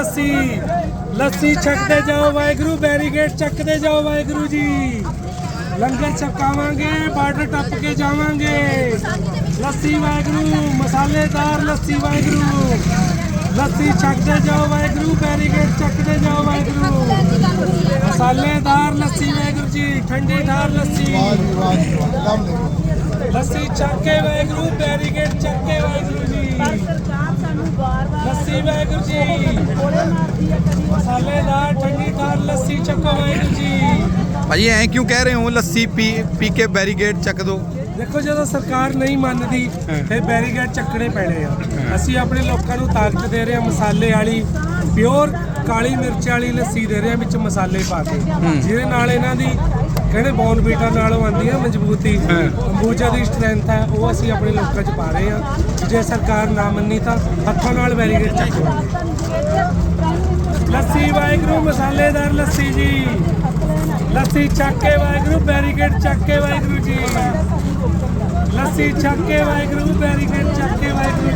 ਲੱਸੀ ਲੱਸੀ ਛਕਦੇ ਜਾਓ ਵਾਹਿਗੁਰੂ ਬੈਰੀਗੇਡ ਚੱਕਦੇ ਜਾਓ ਵਾਹਿਗੁਰੂ ਜੀ। ਲੰਗਰ ਛਕਾਵਾਂਗੇ ਬਾਰਡਰ ਟੱਪ ਕੇ ਜਾਵਾਂਗੇ। ਲੱਸੀ ਵਾਹਿਗੁਰੂ ਮਸਾਲੇਦਾਰ ਲੱਸੀ ਵਾਹਿਗੁਰੂ। ਲੱਸੀ ਛਕਦੇ ਜਾਓ ਵਾਹਿਗੁਰੂ ਬੈਰੀਗੇਡ ਚੱਕਦੇ ਜਾਓ ਵਾਹਿਗੁਰੂ। ਮਸਾਲੇਦਾਰ ਲੱਸੀ ਵਾਹਿਗੁਰੂ ਜੀ ਠੰਡੀ ਠਾਰ ਲੱਸੀ ਲੱਸੀ ਚੱਕ ਕੇ ਵਾਹਿਗੁਰੂ ਬੈਰੀਗੇਡ ਚੱਕ ਕੇ ਵਾਹਿਗੁਰੂ ਜੀ ਸਰਕਾਰ ਸਾਨੂੰ ਵਾਰ-ਵਾਰ ਲੱਸੀ ਵਾਹਿਗੁਰੂ ਜੀ ਮਸਾਲੇਦਾਰ ਠੰਡੀ ਠਾਰ ਲੱਸੀ ਚੱਕੋ ਵਾਹਿਗੁਰੂ ਜੀ। ਭਾਜੀ, ਐਂ ਕਿਉਂ ਕਹਿ ਰਹੇ ਹੋ? ਲੱਸੀ ਪੀ ਪੀ ਕੇ ਬੈਰੀਗੇਡ ਚੱਕ ਦੋ। ਦੇਖੋ ਜਦੋਂ ਸਰਕਾਰ ਨਹੀਂ ਮੰਨਦੀ ਫਿਰ ਬੈਰੀਗੇਡ ਚੱਕਣੇ ਪੈਣੇ ਆ। ਅਸੀਂ ਆਪਣੇ ਲੋਕਾਂ ਨੂੰ ਤਾਕਤ ਦੇ ਰਹੇ ਹਾਂ ਮਸਾਲੇ ਵਾਲੀ ਪਿਓਰ ਕਾਲੀ ਮਿਰਚ ਵਾਲੀ ਲੱਸੀ ਦੇ ਰਹੇ ਹਾਂ ਵਿੱਚ ਮਸਾਲੇ ਪਾ ਕੇ। ਜਿਹਦੇ ਨਾਲ ਇਹਨਾਂ ਦੀ ਕਹਿੰਦੇ ਬੌਨਬੀਟਾ ਨਾਲੋਂ ਆਉਂਦੀ ਹੈ। ਮਜ਼ਬੂਤੀ ਅੰਬੂਜਾ ਦੀ ਸਟਰੈਂਥ ਹੈ ਉਹ ਅਸੀਂ ਆਪਣੇ ਲੋਕਾਂ 'ਚ ਪਾ ਰਹੇ ਹਾਂ। ਜੇ ਸਰਕਾਰ ਨਾ ਮੰਨੀ ਤਾਂ ਹੱਥਾਂ ਨਾਲ ਬੈਰੀਗੇਡ ਚੱਕਵਾਂਗੇ ਲੱਸੀ ਚੱਕ ਕੇ ਵਾਹਿਗੁਰੂ, ਬੈਰੀਕੇਡ ਚੱਕ ਕੇ ਵਾਹਿਗੁਰੂ ਜੀ। ਲੱਸੀ ਚੱਕ ਕੇ ਵਾਹਿਗੁਰੂ, ਬੈਰੀਕੇਡ ਚੱਕ ਕੇ ਵਾਹਿਗੁਰੂ ਜੀ